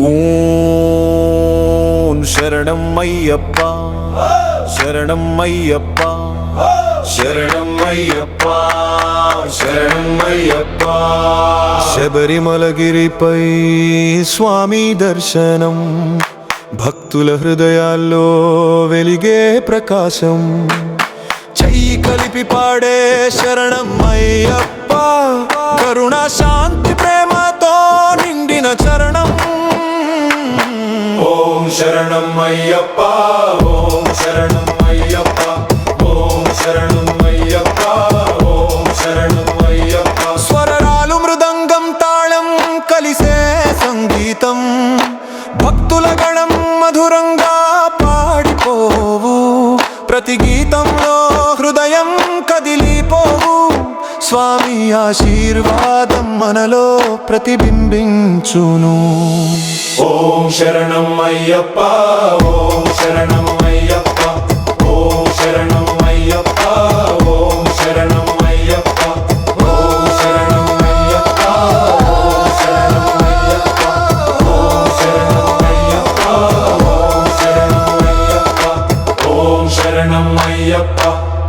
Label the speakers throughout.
Speaker 1: ఓం శరణం అయ్యప్ప. శరణం అయ్యప్ప. శరణం అయ్యప్ప. శరణం అయ్యప్ప. శబరిమలగిరిపై స్వామి దర్శనం. భక్తుల హృదయాల్లో వెలిగే ప్రకాశం. చెయ్యి కలిపి పాడే శరణం అయ్యప్ప. శరణం అయ్యప్ప ఓం శరణం అయ్యప్ప ఓం శరణం అయ్యప్ప ఓం శరణం అయ్యప్ప స్వరాలు మృదంగం తాళం కలిసే సంగీతం. భక్తుల గణం మధురంగా పాడిపోవు. ప్రతి గీతంలో హృదయం కదిలిపోవు. స్వామి ఆశీర్వాదం మనలో ప్రతిబింబించును. ఓం శరణం అయ్యప్ప ఓం శరణం అయ్యప్ప ఓం శరణం అయ్యప్ప ఓం శరణం అయ్యప్ప ఓం శరణం అయ్యప్ప ఓం శరణం అయ్యప్ప ఓం శరణం అయ్యప్ప ఓం శరణం అయ్యప్ప ఓం శరణం అయ్యప్ప.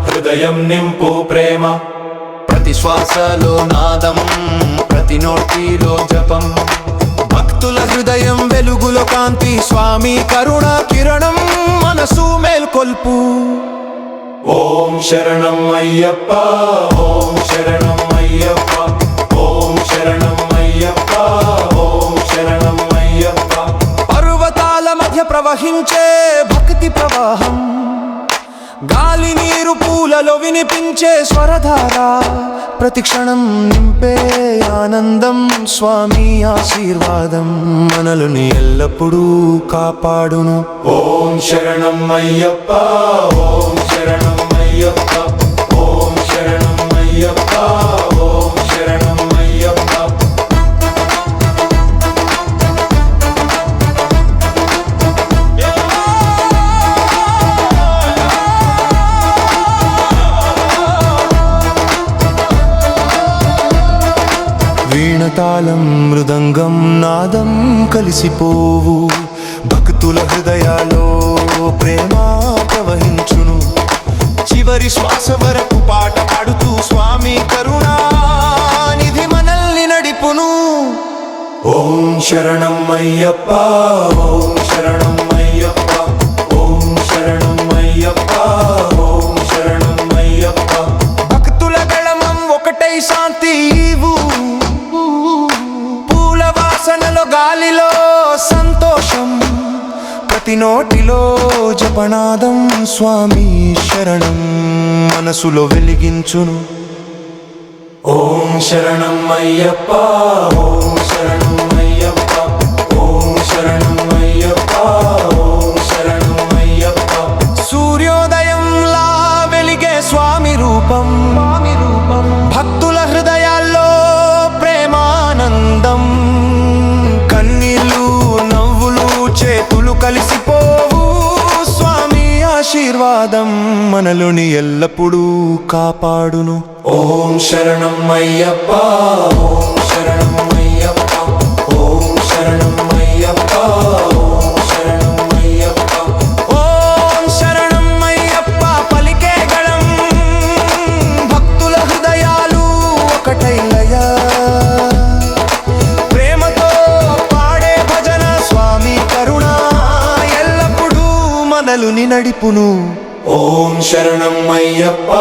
Speaker 1: హృదయం నింపు ప్రేమ ప్రతి శ్వాసలో నాదం ప్రతి నోటిలో జపం. భక్తుల హృదయం వెలుగులో కాంతి స్వామి కరుణ కిరణం మనసు మేల్కొల్పు. ఓం శరణం అయ్యప్ప ఓం శరణం అయ్యప్ప ఓం శరణం అయ్యప్ప ఓం శరణం అయ్యప్ప. పర్వతాల మధ్య ప్రవహించే భక్తి ప్రవాహం. గాలి నీరు పూలలో వినిపించే స్వరధార. ప్రతి క్షణం నింపే ఆనందం స్వామి ఆశీర్వాదం మనలుని ఎల్లప్పుడూ కాపాడును. ఓం శరణం అయ్యప్ప ఓం వీణతాళం మృదంగం నాదం కలిసిపోవు. భక్తుల హృదయాలో ప్రేమ ప్రవహించును. చివరి శ్వాస వరకు పాట పాడుతూ స్వామి కరుణా నిధి మనల్ని నడిపును. ఓం శరణం అయ్యప్ప ఓం నోటిలో జపనాదం స్వామి శరణం మనసులో వెలిగించును. ఓం శరణం అయ్యప్ప ఓం శరణం అయ్యప్ప ఓం శరణం అయ్యప్ప ఓం శరణం అయ్యప్ప. సూర్యోదయంలా వెలిగే స్వామి రూపం. స్వామి రూపం ఆశీర్వాదం మనలోని ఎల్లప్పుడూ కాపాడును. ఓం శరణం అయ్యప్ప. ఓం కావలుని నడిపును ఓం శరణం అయ్యప్ప.